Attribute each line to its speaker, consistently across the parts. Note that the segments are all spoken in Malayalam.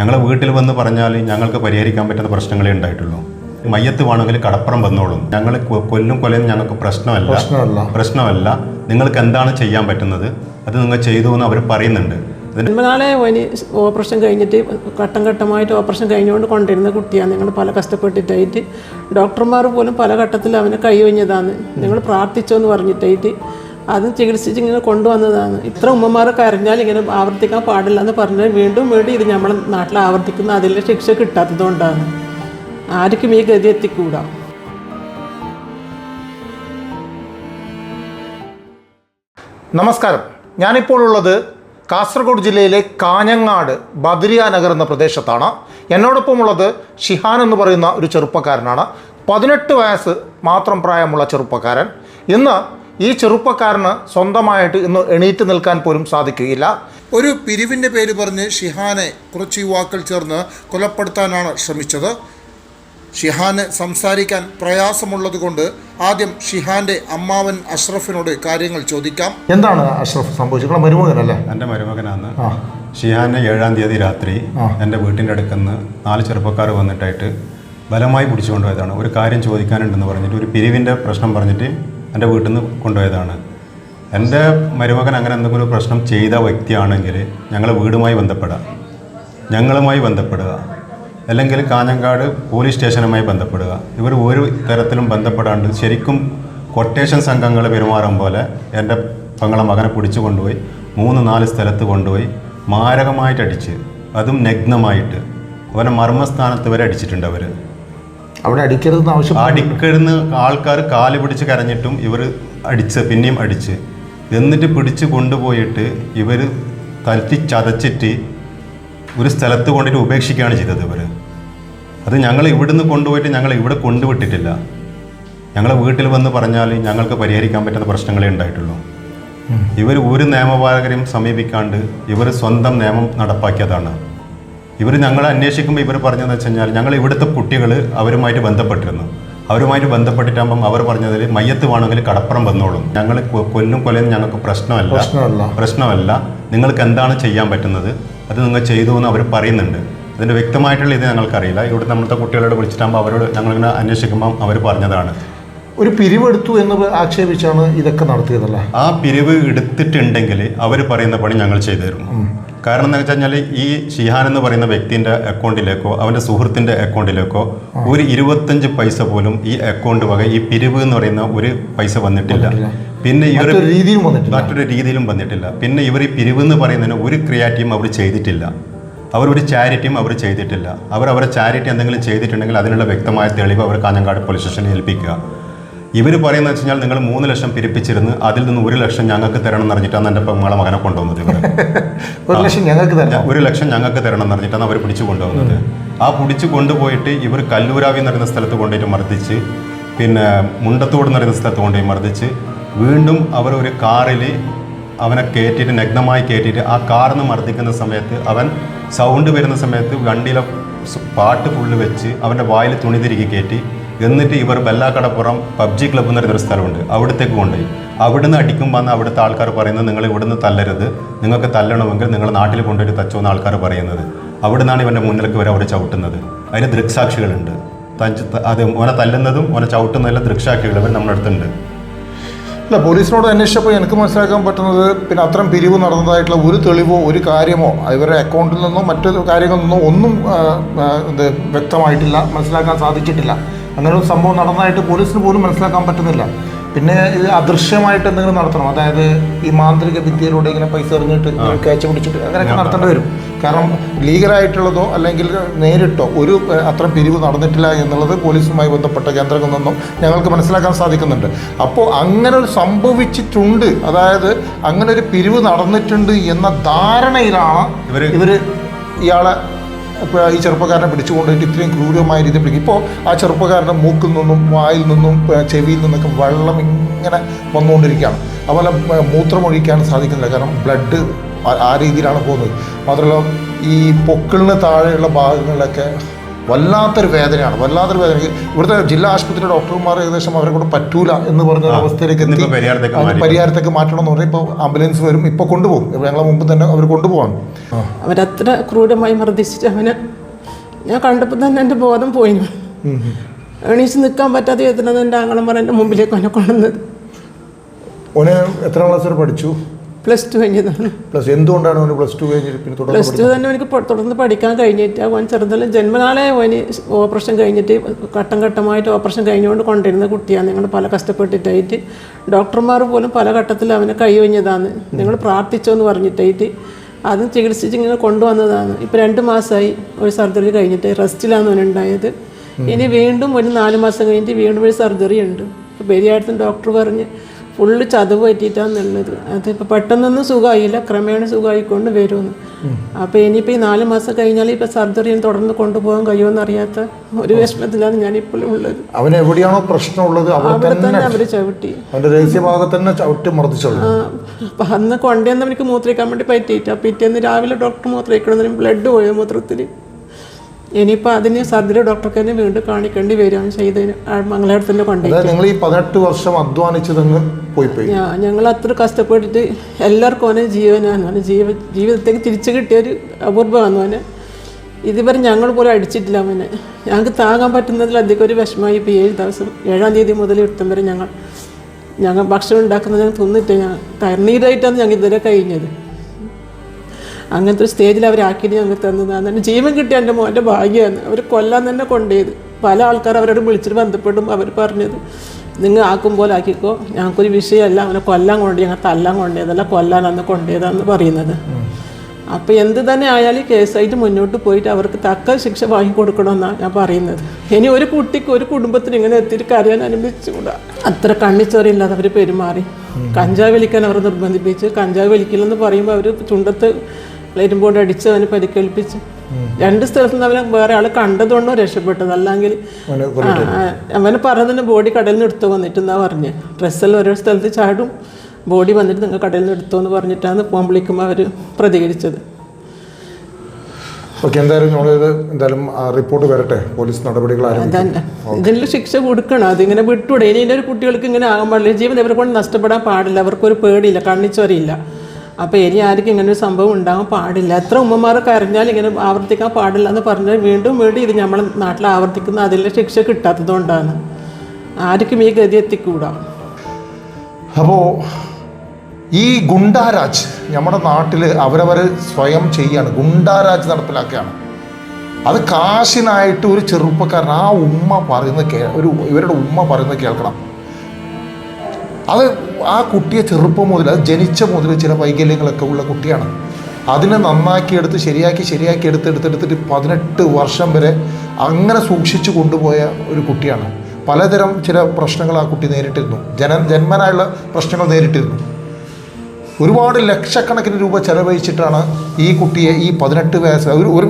Speaker 1: ഞങ്ങളെ വീട്ടിൽ വന്ന് പറഞ്ഞാൽ ഞങ്ങൾക്ക് പരിഹരിക്കാൻ പറ്റുന്ന പ്രശ്നങ്ങളേ ഉണ്ടായിട്ടുള്ളൂ. മയ്യത്ത് വേണമെങ്കിൽ കടപ്പുറം വന്നോളും. ഞങ്ങൾ കൊ- കൊല്ലും കൊലയും ഞങ്ങൾക്ക് പ്രശ്നമല്ല.
Speaker 2: പ്രശ്നമല്ല.
Speaker 1: പ്രശ്നമല്ല. നിങ്ങൾക്ക് എന്താണ് ചെയ്യാൻ പറ്റുന്നത്? അത് നിങ്ങൾ ചെയ്തു എന്ന് അവർ പറയുന്നുണ്ട്.
Speaker 3: ജന്മനാളെ ഓപ്പറേഷൻ കഴിഞ്ഞിട്ട് ഘട്ടം ഘട്ടമായിട്ട് ഓപ്പറേഷൻ കഴിഞ്ഞുകൊണ്ട് കൊണ്ടിരുന്ന കുട്ടിയാണ്. നിങ്ങൾ പല കഷ്ടപ്പെട്ടിട്ടായിട്ട് ഡോക്ടർമാർ പോലും പല ഘട്ടത്തിൽ അവനെ കൈവഞ്ഞതാണ് നിങ്ങൾ പ്രാർത്ഥിച്ചോ എന്ന് പറഞ്ഞിട്ടായിട്ട് അത് ചികിത്സിച്ച് ഇങ്ങനെ കൊണ്ടുവന്നതാണ്. ഇത്ര ഉമ്മമാരൊക്കെ കരഞ്ഞാൽ ഇങ്ങനെ ആവർത്തിക്കാൻ പാടില്ല എന്ന് പറഞ്ഞാൽ വീണ്ടും വീണ്ടും ഇത് നമ്മുടെ നാട്ടിൽ ആവർത്തിക്കുന്ന അതിലെ ശിക്ഷ കിട്ടാത്തതുകൊണ്ടാണ് ആർക്കും ഈ ഗതി എത്തിക്കൂടാ.
Speaker 2: നമസ്കാരം. ഞാനിപ്പോൾ ഉള്ളത് കാസർഗോഡ് ജില്ലയിലെ കാഞ്ഞങ്ങാട് ബദരിയ നഗർ എന്ന പ്രദേശത്താണ്. എന്നോടൊപ്പം ഉള്ളത് ഷിഹാൻ എന്ന് പറയുന്ന ഒരു ചെറുപ്പക്കാരനാണ്. പതിനെട്ട് വയസ്സ് മാത്രം പ്രായമുള്ള ചെറുപ്പക്കാരൻ. ഇന്ന് ഈ ചെറുപ്പക്കാരന് സ്വന്തമായിട്ട് ഇന്ന് എണീറ്റ് നിൽക്കാൻ പോലും സാധിക്കുകയില്ല. ഒരു പിരിവിന്റെ പേര് പറഞ്ഞ് ഷിഹാനെ കുറച്ച് യുവാക്കൾ ചേർന്ന് കൊലപ്പെടുത്താനാണ് ശ്രമിച്ചത്. ഷിഹാന് സംസാരിക്കാൻ പ്രയാസമുള്ളത് കൊണ്ട് ആദ്യം ഷിഹാന്റെ അമ്മാവൻ അഷ്റഫിനോട് കാര്യങ്ങൾ ചോദിക്കാം. എന്താണ് അഷ്റഫ് സംഭവിച്ചത്? മരുമകനല്ലേ?
Speaker 1: എന്റെ മരുമകനാണ്. ഷിഹാനെ ഏഴാം തീയതി രാത്രി എന്റെ വീട്ടിന്റെ അടുക്കുന്ന് നാല് ചെറുപ്പക്കാർ വന്നിട്ടായിട്ട് ബലമായി പിടിച്ചുകൊണ്ടുപോയതാണ്. ഒരു കാര്യം ചോദിക്കാനുണ്ടെന്ന് പറഞ്ഞിട്ട് ഒരു പിരിവിന്റെ പ്രശ്നം പറഞ്ഞിട്ട് എന്റെ വീട്ടിൽ നിന്ന് കൊണ്ടുപോയതാണ്. എന്റെ മരുമകൻ അങ്ങനെ എന്തെങ്കിലും പ്രശ്നം ചെയ്ത വ്യക്തിയാണെങ്കിൽ ഞങ്ങൾ വീടുമായി ബന്ധപ്പെടാം ഞങ്ങളുമായി ബന്ധപ്പെടുക. അല്ലെങ്കിൽ കാഞ്ഞങ്കാട് പോലീസ് സ്റ്റേഷനുമായി ബന്ധപ്പെടുക. ഇവർ ഒരു തരത്തിലും ബന്ധപ്പെടാണ്ട് ശരിക്കും കൊട്ടേഷൻ സംഘങ്ങൾ പെരുമാറും പോലെ എന്റെ പങ്ങളെ മകനെ പിടിച്ചു കൊണ്ടുപോയി മൂന്ന് നാല് സ്ഥലത്ത് കൊണ്ടുപോയി മാരകമായിട്ട് അടിച്ച് അതും നഗ്നമായിട്ട്. അവനെ മർമ്മസ്ഥാനത്ത് വരെ അടിച്ചിട്ടുണ്ട് അവർ
Speaker 2: അവിടെ അടിക്കരുതെന്ന് ആവശ്യം
Speaker 1: അടിക്കരുന്ന് ആൾക്കാർ കാൽ പിടിച്ച് കരഞ്ഞിട്ടും ഇവർ അടിച്ച് പിന്നെയും അടിച്ച്. എന്നിട്ട് പിടിച്ച് കൊണ്ടുപോയിട്ട് ഇവർ തലത്തി ചതച്ചിട്ട് ഒരു സ്ഥലത്ത് കൊണ്ടിട്ട് ഉപേക്ഷിക്കുകയാണ് ചെയ്തത് ഇവർ. അത് ഞങ്ങൾ ഇവിടുന്ന് കൊണ്ടുപോയിട്ട് ഞങ്ങൾ ഇവിടെ കൊണ്ടുവിട്ടിട്ടില്ല. ഞങ്ങളെ വീട്ടിൽ വന്ന് പറഞ്ഞാൽ ഞങ്ങൾക്ക് പരിഹരിക്കാൻ പറ്റുന്ന പ്രശ്നങ്ങളേ ഉണ്ടായിട്ടുള്ളൂ. ഇവർ ഒരു നിയമപാലകരെയും സമീപിക്കാണ്ട് ഇവർ സ്വന്തം നിയമം നടപ്പാക്കിയതാണ്. ഇവർ ഞങ്ങളെ അന്വേഷിക്കുമ്പോൾ ഇവർ പറഞ്ഞതെന്ന് വെച്ച് കഴിഞ്ഞാൽ ഞങ്ങൾ ഇവിടുത്തെ കുട്ടികൾ അവരുമായിട്ട് ബന്ധപ്പെട്ടിരുന്നു. അവരുമായിട്ട് ബന്ധപ്പെട്ടിട്ടാകുമ്പം അവർ പറഞ്ഞതിൽ മയ്യത്ത് വേണമെങ്കിൽ കടപ്പുറം വന്നോളും. ഞങ്ങൾ കൊല്ലും കൊലയും ഞങ്ങൾക്ക് പ്രശ്നമല്ല.
Speaker 2: പ്രശ്നമല്ല.
Speaker 1: നിങ്ങൾക്ക് എന്താണ് ചെയ്യാൻ പറ്റുന്നത്? അത് നിങ്ങൾ ചെയ്തു എന്ന് അവർ പറയുന്നുണ്ട്. അതിന്റെ വ്യക്തമായിട്ടുള്ള ഇത് ഞങ്ങൾക്കറിയില്ല. ഇവിടെ നമ്മളത്തെ കുട്ടികളോട് വിളിച്ചിട്ടാകുമ്പോൾ അവരോട് ഞങ്ങളിങ്ങനെ അന്വേഷിക്കുമ്പം അവർ പറഞ്ഞതാണ്.
Speaker 2: ഒരു പിരിവെടുത്തു എന്ന് ആക്ഷേപിച്ചാണ് ഇതൊക്കെ നടത്തിയതല്ല?
Speaker 1: ആ പിരിവ് എടുത്തിട്ടുണ്ടെങ്കിൽ അവർ പറയുന്ന പണി ഞങ്ങൾ ചെയ്തു തരും. കാരണം എന്താ വെച്ച് കഴിഞ്ഞാൽ ഈ ഷിഹാൻ എന്ന് പറയുന്ന വ്യക്തിന്റെ അക്കൗണ്ടിലേക്കോ അവന്റെ സുഹൃത്തിന്റെ അക്കൗണ്ടിലേക്കോ ഒരു ഇരുപത്തഞ്ച് പൈസ പോലും ഈ അക്കൗണ്ട് വക ഈ പിരിവ് എന്ന് പറയുന്ന ഒരു പൈസ വന്നിട്ടില്ല. പിന്നെ ഇവർ
Speaker 2: മറ്റൊരു രീതിയും വന്നിട്ടില്ല.
Speaker 1: മറ്റൊരു രീതിയിലും വന്നിട്ടില്ല. പിന്നെ ഇവർ ഈ പിരിവ് എന്ന് പറയുന്നതിന് ഒരു ക്രിയാറ്റിയും അവർ ചെയ്തിട്ടില്ല. അവർ ഒരു ചാരിറ്റിയും അവർ ചെയ്തിട്ടില്ല. അവർ അവരുടെ ചാരിറ്റി എന്തെങ്കിലും ചെയ്തിട്ടുണ്ടെങ്കിൽ അതിനുള്ള വ്യക്തമായ തെളിവ് അവർ കാഞ്ഞങ്ങാട് പോലീസ് സ്റ്റേഷനിൽ ഏൽപ്പിക്കുക. ഇവർ പറയുന്നത് വെച്ച് കഴിഞ്ഞാൽ നിങ്ങൾ മൂന്ന് ലക്ഷം പിരിപ്പിച്ചിരുന്ന് അതിൽ നിന്ന് ഒരു ലക്ഷം ഞങ്ങൾക്ക് തരണം എന്ന് പറഞ്ഞിട്ടാണ് എന്റെ പെങ്ങളെ മകനെ കൊണ്ടുവന്നത് ഇവർ
Speaker 2: ഒരു ലക്ഷം ഞങ്ങൾക്ക് തരണം.
Speaker 1: ഒരു ലക്ഷം ഞങ്ങൾക്ക് തരണം എന്ന് പറഞ്ഞിട്ടാണ് അവർ പിടിച്ചു കൊണ്ടുവന്നത് ആ പിടിച്ചു കൊണ്ടുപോയിട്ട് ഇവർ കല്ലൂരാവി എന്ന് പറയുന്ന സ്ഥലത്ത് കൊണ്ടുപോയിട്ട് മർദ്ദിച്ച് പിന്നെ മുണ്ടത്തോട് എന്ന് പറയുന്ന സ്ഥലത്ത് കൊണ്ടുപോയി മർദ്ദിച്ച് വീണ്ടും അവർ ഒരു കാറിൽ അവനെ കയറ്റിയിട്ട് നഗ്നമായി കയറ്റിയിട്ട് ആ കാറിൽ നിന്ന് മർദ്ദിക്കുന്ന സമയത്ത് അവൻ സൗണ്ട് വരുന്ന സമയത്ത് വണ്ടിയിലെ പാട്ട് ഫുള്ള് വെച്ച് അവന്റെ വായിൽ തുണി തിരികെ കയറ്റി എന്നിട്ട് ഇവർ ബെല്ലാക്കടപ്പുറം പബ്ജി ക്ലബ് എന്ന് പറയുന്നൊരു സ്ഥലമുണ്ട്. അവിടത്തേക്ക് കൊണ്ടുപോയി. അവിടുന്ന് അടിക്കുമ്പോൾ അന്ന് അവിടുത്തെ ആൾക്കാർ പറയുന്നത് നിങ്ങൾ ഇവിടുന്ന് തല്ലരുത്. നിങ്ങൾക്ക് തല്ലണമെങ്കിൽ നിങ്ങൾ നാട്ടിൽ കൊണ്ടുപോയിട്ട് തച്ചോ എന്ന് ആൾക്കാർ പറയുന്നത്. അവിടുന്നാണ് ഇവന്റെ മുന്നിലേക്ക് വരെ അവിടെ ചവിട്ടുന്നത്. അതിന് ദൃക്സാക്ഷികളുണ്ട്. തഞ്ച് അത് ഓനെ തല്ലുന്നതും ഓനെ ചവിട്ടുന്നതെല്ലാം ദൃക്സാക്ഷികൾ ഇവർ നമ്മുടെ അടുത്തുണ്ട്.
Speaker 2: അല്ല പോലീസിനോട് അന്വേഷിച്ചപ്പോൾ എനിക്ക് മനസ്സിലാക്കാൻ പറ്റുന്നത് പിന്നെ അത്തരം പിരിവ് നടന്നതായിട്ടുള്ള ഒരു തെളിവോ ഒരു കാര്യമോ ഇവരുടെ അക്കൗണ്ടിൽ നിന്നോ മറ്റു കാര്യങ്ങളിൽ നിന്നോ ഒന്നും ഇത് വ്യക്തമായിട്ടില്ല മനസ്സിലാക്കാൻ സാധിച്ചിട്ടില്ല. അങ്ങനെ ഒരു സംഭവം നടന്നതായിട്ട് പോലീസിന് പോലും മനസ്സിലാക്കാൻ പറ്റുന്നില്ല. പിന്നെ ഇത് അദൃശ്യമായിട്ട് എന്തെങ്കിലും നടത്തണം. അതായത് ഈ മാന്ത്രിക വിദ്യയിലൂടെ ഇങ്ങനെ പൈസ എറിഞ്ഞിട്ട് ക്യാച്ച് പിടിച്ചിട്ട് അങ്ങനെയൊക്കെ നടത്തേണ്ടി വരും. കാരണം ലീഗലായിട്ടുള്ളതോ അല്ലെങ്കിൽ നേരിട്ടോ ഒരു അത്ര പിരിവ് നടന്നിട്ടില്ല എന്നുള്ളത് പോലീസുമായി ബന്ധപ്പെട്ട കേന്ദ്രങ്ങളിൽ നിന്നും ഞങ്ങൾക്ക് മനസ്സിലാക്കാൻ സാധിക്കുന്നുണ്ട്. അപ്പോൾ അങ്ങനെ ഒരു സംഭവിച്ചിട്ടുണ്ട്. അതായത് അങ്ങനെ ഒരു പിരിവ് നടന്നിട്ടുണ്ട് എന്ന ധാരണയിലാണ്
Speaker 1: ഇവർ
Speaker 2: ഇവർ ഇയാളെ ഈ ചെറുപ്പക്കാരനെ പിടിച്ചുകൊണ്ടിട്ട് ഇത്രയും ക്രൂരമായ രീതിയിൽ പിടിക്കും. ഇപ്പോൾ ആ ചെറുപ്പക്കാരന്റെ മൂക്കിൽ നിന്നും വായിൽ നിന്നും ചെവിയിൽ നിന്നൊക്കെ വെള്ളം ഇങ്ങനെ വന്നുകൊണ്ടിരിക്കുകയാണ്. അതുപോലെ മൂത്രമൊഴിക്കാൻ സാധിക്കുന്നില്ല. കാരണം ബ്ലഡ് ആ രീതിയിലാണ് പോകുന്നത്. മാത്രമല്ല ഈ പൊക്കിളിന് താഴെയുള്ള ഭാഗങ്ങളിലൊക്കെ വല്ലാത്തൊരു വേദനയാണ്. വല്ലാത്തൊരു വേദന. ഇവിടുത്തെ ജില്ലാ ആശുപത്രി ഡോക്ടർമാർ ഏകദേശം അവരെ കൊണ്ട് പറ്റൂല എന്ന് പറഞ്ഞ അവസ്ഥയിലേക്ക് എത്തി.
Speaker 1: പരിഹാരത്തേക്ക് മാറി.
Speaker 2: പരിഹാരത്തേക്ക് മാറ്റണം എന്ന് പറഞ്ഞാൽ ഇപ്പോൾ ആംബുലൻസ് വരും. ഇപ്പോൾ കൊണ്ടുപോകും. ഇപ്പോൾ ഞങ്ങളെ മുമ്പ് തന്നെ അവർ കൊണ്ടുപോകാൻ
Speaker 3: അവരത്ര ക്രൂരമായി മർദ്ദിച്ചിട്ട് അവനെ ഞാൻ കണ്ടപ്പോൾ തന്നെ എന്റെ ബോധം പോയി എണീച്ച് നിൽക്കാൻ പറ്റാതെ എത്തുന്നത് എന്റെ ആങ്ങളന്മാർ എന്റെ മുമ്പിലേക്ക് അവനെ കൊണ്ടുവന്നത്.
Speaker 2: ഓന് എത്ര ക്ലാസ് വരെ പഠിച്ചു?
Speaker 3: പ്ലസ് ടു കഴിഞ്ഞതാണ്.
Speaker 2: പ്ലസ് എന്തുകൊണ്ടാണ് അവന് പ്ലസ് ടു കഴിഞ്ഞിട്ട് പിന്നെ
Speaker 3: പ്ലസ് ടു തന്നെ എനിക്ക് തുടർന്ന് പഠിക്കാൻ കഴിഞ്ഞിട്ട് അവൻ ചെറുതെല്ലാം. ജന്മനാളെ അവന് ഓപ്പറേഷൻ കഴിഞ്ഞിട്ട് ഘട്ടം ഘട്ടമായിട്ട് ഓപ്പറേഷൻ കഴിഞ്ഞുകൊണ്ട് കൊണ്ടിരുന്ന കുട്ടിയാണ്. നിങ്ങൾ പല കഷ്ടപ്പെട്ടിട്ടായിട്ട് ഡോക്ടർമാർ പോലും പല ഘട്ടത്തിൽ അവനെ കൈവഞ്ഞതാണ് നിങ്ങൾ പ്രാർത്ഥിച്ചോ എന്ന് പറഞ്ഞിട്ടായിട്ട് അത് ചികിത്സിച്ച് ഇങ്ങനെ കൊണ്ടുവന്നതാണ്. ഇപ്പം രണ്ട് മാസമായി ഒരു സർജറി കഴിഞ്ഞിട്ട് റെസ്റ്റിലാണ് അവനുണ്ടായത്. ഇനി വീണ്ടും ഒരു നാല് മാസം കഴിഞ്ഞിട്ട് വീണ്ടും ഒരു സർജറി ഉണ്ട്. ബേരിയായിട്ടും ഡോക്ടർ പറഞ്ഞ് ഫുള്ള് ചതവ് പറ്റിയിട്ടാന്നുള്ളത് അതിപ്പോൾ പെട്ടെന്നൊന്നും സുഖമായില്ല ക്രമേണ സുഖമായിക്കൊണ്ട് വരുമെന്ന് അപ്പോൾ ഇനിയിപ്പോൾ ഈ നാല് മാസം കഴിഞ്ഞാൽ ഇപ്പോൾ സർജറി തുടർന്ന് കൊണ്ടുപോകാൻ കഴിയുമെന്ന് അറിയാത്ത ഒരു വിഷമത്തിലാണ് ഞാനിപ്പോഴും ഉള്ളത്.
Speaker 2: അവന് എവിടെയാണോ പ്രശ്നമുള്ളത് അവിടെ തന്നെ
Speaker 3: അവർ ചവിട്ടി.
Speaker 2: രഹസ്യഭാഗത്ത് തന്നെ ചവിട്ടി മർദ്ദിച്ചുള്ളൂ
Speaker 3: അപ്പം അന്ന് കൊണ്ടുവന്ന് എനിക്ക് മൂത്രിക്കാൻ വേണ്ടി പറ്റിയിട്ട്. പിറ്റേന്ന് രാവിലെ ഡോക്ടർ മൂത്രയിക്കണമെന്ന് ബ്ലഡ് പോയത് മൂത്രത്തിൽ ഇനിയിപ്പോൾ അതിന് സർജറി ഡോക്ടർക്ക് തന്നെ വീണ്ടും കാണിക്കേണ്ടി വരികയാണ് ചെയ്ത് ആ മംഗലാപുരത്തിന്റെ കൊണ്ടുപോയി.
Speaker 2: നിങ്ങൾ ഈ പതിനെട്ട് വർഷം അധ്വാനിച്ചതങ്ങ് പോയി
Speaker 3: ഞങ്ങൾ അത്ര കഷ്ടപ്പെട്ടിട്ട് എല്ലാവർക്കും അവനെ ജീവനാണ് ജീവ ജീവിതത്തേക്ക് തിരിച്ചു കിട്ടിയൊരു അപൂർവമാണ് അവന് ഇതുവരെ ഞങ്ങൾ പോലും അടിച്ചിട്ടില്ല അവനെ ഞങ്ങൾക്ക് താങ്ങാൻ പറ്റുന്നതിലധികം ഒരു വിഷമമായി ഇപ്പോൾ ഏഴ് ദിവസം ഏഴാം തീയതി മുതൽ ഇട്ടം വരെ ഞങ്ങൾ ഞങ്ങൾ ഭക്ഷണം ഉണ്ടാക്കുന്നത് ഞങ്ങൾ തിന്നിട്ട് ഞങ്ങൾ തരണീരായിട്ടാണ് ഞങ്ങൾ ഇതുവരെ കഴിഞ്ഞത്. അങ്ങനത്തെ ഒരു സ്റ്റേജിൽ അവരാക്കിയിട്ട് ഞങ്ങൾക്ക് തന്നതാണ് തന്നെ ജീവൻ കിട്ടിയ എന്റെ മോന്റെ ഭാഗ്യമാണ്. അവർ കൊല്ലാൻ തന്നെ കൊണ്ടുപോയത്. പല ആൾക്കാർ അവരോട് വിളിച്ചിട്ട് ബന്ധപ്പെട്ടും അവർ പറഞ്ഞത്. നിങ്ങൾ ആക്കും പോലെ ആക്കിക്കോ. ഞങ്ങൾക്കൊരു വിഷയമല്ല. അവനെ കൊല്ലാൻ കൊണ്ടുപോയി. ഞങ്ങൾ തല്ലാൻ കൊണ്ടുപോയതല്ല കൊല്ലാൻ അന്ന് കൊണ്ടുപോയതാന്ന് പറയുന്നത്. അപ്പോൾ എന്ത് തന്നെ ആയാലും കേസായിട്ട് മുന്നോട്ട് പോയിട്ട് അവർക്ക് തക്ക ശിക്ഷ വാങ്ങി വാങ്ങിക്കൊടുക്കണമെന്നാണ് ഞാൻ പറയുന്നത്. ഇനി ഒരു കുട്ടിക്ക് ഒരു കുടുംബത്തിന് ഇങ്ങനെ എത്തിയിട്ട് കരയാൻ അനുവദിച്ചുകൂടാ. അത്ര കണ്ണിച്ചോറിയില്ലാതെ അവർ പെരുമാറി. കഞ്ചാവ് വലിക്കാൻ അവർ നിർബന്ധിപ്പിച്ച് കഞ്ചാവ് വലിക്കില്ലെന്ന് പറയുമ്പോൾ അവർ ചുണ്ടത്ത് ലൈറ്റും ബോർഡ് അടിച്ച് അവനെ പരിക്കേൽപ്പിച്ച്. രണ്ട് സ്ഥലത്ത് നിന്ന് അവനെ വേറെ ആൾ കണ്ടതുകൊണ്ടോ രക്ഷപ്പെട്ടത്. അല്ലെങ്കിൽ
Speaker 2: അവന്
Speaker 3: പറഞ്ഞതിന് ബോഡി കടലിൽ നിന്ന് എടുത്തു വന്നിട്ടെന്നാ പറഞ്ഞ്. ഡ്രസ്സെല്ലാം ഓരോ സ്ഥലത്ത് ചാടും ബോഡി വന്നിട്ട് നിങ്ങൾ കടലിൽ നിന്ന് എടുത്തു എന്ന് പറഞ്ഞിട്ടാണ് പോകുമ്പോഴേക്കും അവർ പ്രതികരിച്ചത്.
Speaker 2: ഓക്കെ എന്തായാലും നമ്മളിത് എന്തായാലും റിപ്പോർട്ട് വരട്ടെ. പോലീസ് നടപടികൾ
Speaker 3: ഇതിനുള്ള ശിക്ഷ കൊടുക്കണം. അതിങ്ങനെ വിട്ടൂടെ. ഇനി എന്റെ ഒരു കുട്ടികൾക്ക് ഇങ്ങനെ ആകാൻ പാടില്ല. ജീവൻ ഇവരെ കൊണ്ട് നഷ്ടപ്പെടാൻ പാടില്ല. അവർക്കൊരു പേടിയില്ല. കണ്ണിച്ചൊരയില്ല. അപ്പോൾ ഇനി ആർക്കും ഇങ്ങനെ ഒരു സംഭവം ഉണ്ടാകാൻ പാടില്ല. എത്ര ഉമ്മമാർ കരഞ്ഞാൽ ഇങ്ങനെ ആവർത്തിക്കാൻ പാടില്ല എന്ന് പറഞ്ഞാൽ വീണ്ടും വീണ്ടും ഇത് നമ്മളെ നാട്ടിൽ ആവർത്തിക്കുന്ന അതിലെ ശിക്ഷ കിട്ടാത്തതുകൊണ്ടാണ് ആർക്കും ഈ ഗതി എത്തിക്കൂടാ.
Speaker 2: അപ്പോൾ ഈ ഗുണ്ടാരാജ് നമ്മുടെ നാട്ടിൽ അവരവർ സ്വയം ചെയ്യാണ് ഗുണ്ടാരാജ് നടപ്പിലാക്കുകയാണ്. അത് കാശിനായിട്ട് ഒരു ചെറുപ്പക്കാരൻ ആ ഉമ്മ പറയുന്നത് ഒരു ഇവരുടെ ഉമ്മ പറയുന്നത് കേൾക്കണം. അത് ആ കുട്ടിയെ ചെറുപ്പം മുതൽ അത് ജനിച്ച മുതൽ ചില വൈകല്യങ്ങളൊക്കെ ഉള്ള കുട്ടിയാണ്. അതിനെ നന്നാക്കിയെടുത്ത് ശരിയാക്കി ശരിയാക്കി എടുത്ത് എടുത്തെടുത്തിട്ട് പതിനെട്ട് വർഷം വരെ അങ്ങനെ സൂക്ഷിച്ചു കൊണ്ടുപോയ ഒരു കുട്ടിയാണ്. പലതരം ചില പ്രശ്നങ്ങൾ ആ കുട്ടി നേരിട്ടിരുന്നു. ജന ജന്മനായുള്ള പ്രശ്നങ്ങൾ നേരിട്ടിരുന്നു. ഒരുപാട് ലക്ഷക്കണക്കിന് രൂപ ചെലവഴിച്ചിട്ടാണ് ഈ കുട്ടിയെ ഈ പതിനെട്ട് വയസ്സ് ഒരു ഒരു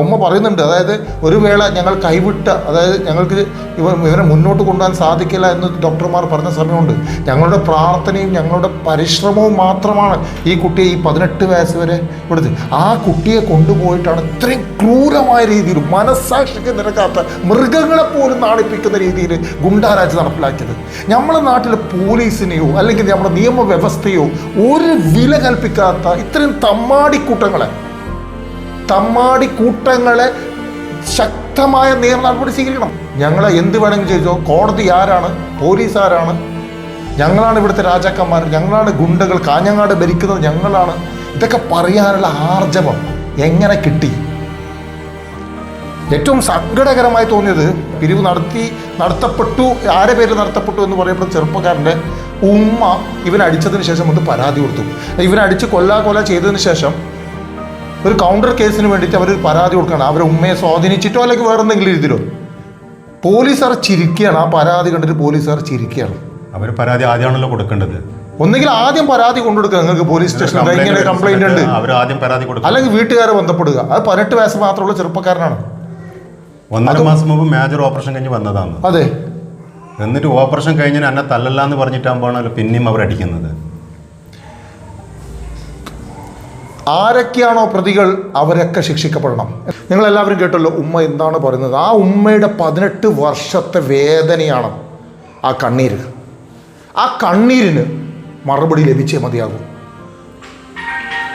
Speaker 2: അമ്മ പറയുന്നുണ്ട്. അതായത് ഒരു വേള ഞങ്ങൾ കൈവിട്ട അതായത് ഞങ്ങൾക്ക് ഇവ ഇവനെ മുന്നോട്ട് കൊണ്ടുപോകാൻ സാധിക്കില്ല എന്ന് ഡോക്ടർമാർ പറഞ്ഞ സമയമുണ്ട്. ഞങ്ങളുടെ പ്രാർത്ഥനയും ഞങ്ങളുടെ പരിശ്രമവും മാത്രമാണ് ഈ കുട്ടിയെ ഈ പതിനെട്ട് വയസ്സ് വരെ ഇവിടുത്തെ. ആ കുട്ടിയെ കൊണ്ടുപോയിട്ടാണ് ഇത്രയും ക്രൂരമായ രീതിയിൽ മനസ്സാക്ഷിക്ക് നിരക്കാത്ത മൃഗങ്ങളെ പോലും നാണിപ്പിക്കുന്ന രീതിയിൽ ഗുണ്ടാരാജ് നടപ്പിലാക്കിയത്. നമ്മുടെ നാട്ടിലെ പോലീസിനെയോ അല്ലെങ്കിൽ നമ്മുടെ നിയമവ്യവസ്ഥയോ ഒരു വില കൽപ്പിക്കാത്ത ഇത്രയും തമ്മാടിക്കൂട്ടങ്ങളെ തമ്മാടിക്കൂട്ടങ്ങളെ ശക്തമായ നിയമ നടപടി സ്വീകരിക്കണം. ഞങ്ങളെ എന്ത് വേണമെങ്കിലും ചെയ്തോ കോടതി ആരാണ് പോലീസ് ആരാണ് ഞങ്ങളാണ് ഇവിടുത്തെ രാജാക്കന്മാർ ഞങ്ങളാണ് ഗുണ്ടകൾ കാഞ്ഞങ്ങാട് ഭരിക്കുന്നത് ഞങ്ങളാണ്. ഇതൊക്കെ പറയാനുള്ള ആർജവം എങ്ങനെ കിട്ടി? ഏറ്റവും സങ്കടകരമായി തോന്നിയത് പിരിവ് നടത്തി നടത്തപ്പെട്ടു ആരെ പേര് നടത്തപ്പെട്ടു എന്ന് പറയപ്പെടുന്ന ചെറുപ്പക്കാരന്റെ ഉമ്മ ഇവൻ അടിച്ചതിന് ശേഷം ഒന്ന് പരാതി കൊടുത്തു. ഇവൻ അടിച്ച് കൊല്ലാ കൊല ചെയ്തതിന് ശേഷം ഒരു കൗണ്ടർ കേസിന് വേണ്ടിയിട്ട് അവർ പരാതി കൊടുക്കണം അവരെ ഉമ്മയെ സ്വാധീനിച്ചിട്ടോ അല്ലെങ്കിൽ വേറെ എന്തെങ്കിലും രീതിയിലോ? പോലീസുകാർ ചിരിക്കുകയാണ്. ആ പരാതി കണ്ടിട്ട് പോലീസ് പോലീസുകാർ ചിരിക്കുകയാണ്.
Speaker 1: അവർ പരാതി ആദ്യമാണല്ലോ കൊടുക്കേണ്ടത്.
Speaker 2: ഒന്നുകിൽ ആദ്യം പരാതി കൊണ്ടുകൊടുക്കുക. നിങ്ങൾക്ക് പോലീസ് സ്റ്റേഷൻ ഇങ്ങനെ കംപ്ലൈന്റ് ഉണ്ട്.
Speaker 1: അവർ ആദ്യം പരാതി കൊടുക്കുക
Speaker 2: അല്ലെങ്കിൽ വീട്ടുകാരെ ബന്ധപ്പെടുക. അത് പതിനെട്ട് വയസ്സ് മാത്രമുള്ള ചെറുപ്പക്കാരനാണ്.
Speaker 1: ഒന്നര മാസം മുമ്പ് മേജർ ഓപ്പറേഷൻ കഴിഞ്ഞ് വന്നതാണ്.
Speaker 2: അതെ.
Speaker 1: എന്നിട്ട് ഓപ്പറേഷൻ കഴിഞ്ഞാൽ എന്നെ തല്ലല്ല എന്ന് പറഞ്ഞിട്ടാകുമ്പോഴാണല്ലോ പിന്നെയും അവരടിക്കുന്നത്
Speaker 2: ആരൊക്കെയാണോ പ്രതികൾ അവരൊക്കെ ശിക്ഷിക്കപ്പെടണം. നിങ്ങളെല്ലാവരും കേട്ടല്ലോ ഉമ്മ എന്താണ് പറയുന്നത്? ആ ഉമ്മയുടെ പതിനെട്ട് വർഷത്തെ വേദനയാണ് ആ കണ്ണീര്. ആ കണ്ണീരിന് മറുപടി ലഭിച്ചേ മതിയാകും.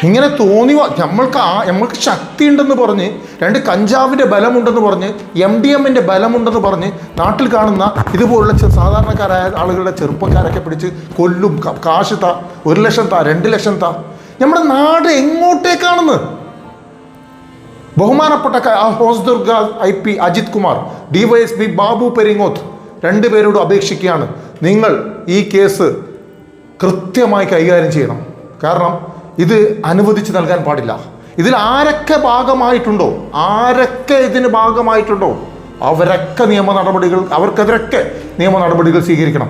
Speaker 2: ഇങ്ങനെ തോന്നി നമ്മൾക്ക് ആ നമ്മൾക്ക് ശക്തി ഉണ്ടെന്ന് പറഞ്ഞ് രണ്ട് കഞ്ചാവിന്റെ ബലമുണ്ടെന്ന് പറഞ്ഞ് എം ഡി എമ്മിന്റെ ബലമുണ്ടെന്ന് പറഞ്ഞ് നാട്ടിൽ കാണുന്ന ഇതുപോലുള്ള സാധാരണക്കാരായ ആളുകളുടെ ചെറുപ്പക്കാരൊക്കെ പിടിച്ച് കൊല്ലും കാശ് താ ഒരു ലക്ഷം താ രണ്ട് ലക്ഷം താ. നമ്മുടെ നാട് എങ്ങോട്ടേക്കാണെന്ന്? ബഹുമാനപ്പെട്ട Hosdurg I P Ajith Kumar DYSP Babu Peringoth രണ്ടുപേരോട് അപേക്ഷിക്കുകയാണ്. നിങ്ങൾ ഈ കേസ് കൃത്യമായി കൈകാര്യം ചെയ്യണം. കാരണം ഇത് അനുവദിച്ച് നൽകാൻ പാടില്ല. ഇതിൽ ആരൊക്കെ ഭാഗമായിട്ടുണ്ടോ ആരൊക്കെ ഇതിന് ഭാഗമായിട്ടുണ്ടോ അവരൊക്കെ നിയമ നടപടികൾ അവർക്കെതിരൊക്കെ നിയമ നടപടികൾ സ്വീകരിക്കണം.